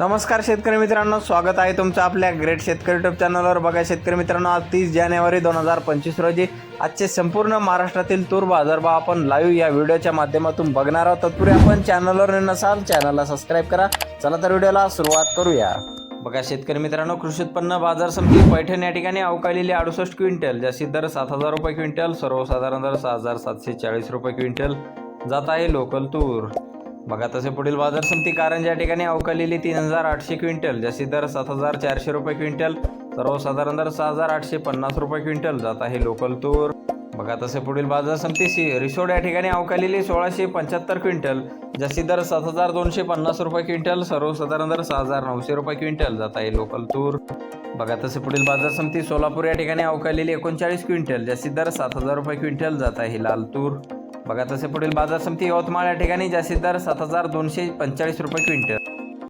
नमस्कार शेतकरी मित्रांनो स्वागत आहे तुमचं आपल्या ग्रेट शेतकरी युट्यूब चॅनलवर बघा शेतकरी मित्रांनो आज तीस जानेवारी दोन हजार पंचवीस रोजी आजचे संपूर्ण महाराष्ट्रातील तूर बाजारभाव आपण लाईव्ह या व्हिडिओच्या माध्यमातून बघणार आहोत. तत्पूर्वी आपण चॅनलवर नसाल चॅनलला सबस्क्राईब करा. चला तर व्हिडिओला सुरुवात करूया. बघा शेतकरी मित्रांनो कृषी उत्पन्न बाजार समिती पैठण या ठिकाणी अवकाळलेली अडुसष्ट क्विंटल जास्तीत दर सात हजार रुपये क्विंटल सर्वसाधारण दर सहा हजार सातशे चाळीस रुपये क्विंटल. जात आहे लोकल तूर. बघा तसे पुढील बाजार समिती कारण या ठिकाणी अवकालेली तीन हजार आठशे क्विंटल जास्तीत दर सात हजार चारशे रुपये क्विंटल सर्वसाधारण दर सहा हजार आठशे पन्नास रुपये क्विंटल जात आहे लोकल तूर. बघा तसे पुढील बाजार समिती सी रिसोड या ठिकाणी अवकालेली सोळाशे पंच्याहत्तर क्विंटल जास्तीत दर सात हजार दोनशे पन्नास रुपये क्विंटल सर्वसाधारण दर सहा हजार नऊशे रुपये क्विंटल जात आहे लोकल तूर. बघा तसे पुढील बाजार समिती सोलापूर या ठिकाणी अवकालेली एकोणचाळीस क्विंटल जास्तीत दर सात हजार रुपये क्विंटल जात आहे लाल तूर. बघा तसे पुढील बाजार समिती यवतमाळ या ठिकाणी जास्तीत दर सात हजार दोनशे पंचेचाळीस रुपये क्विंटल.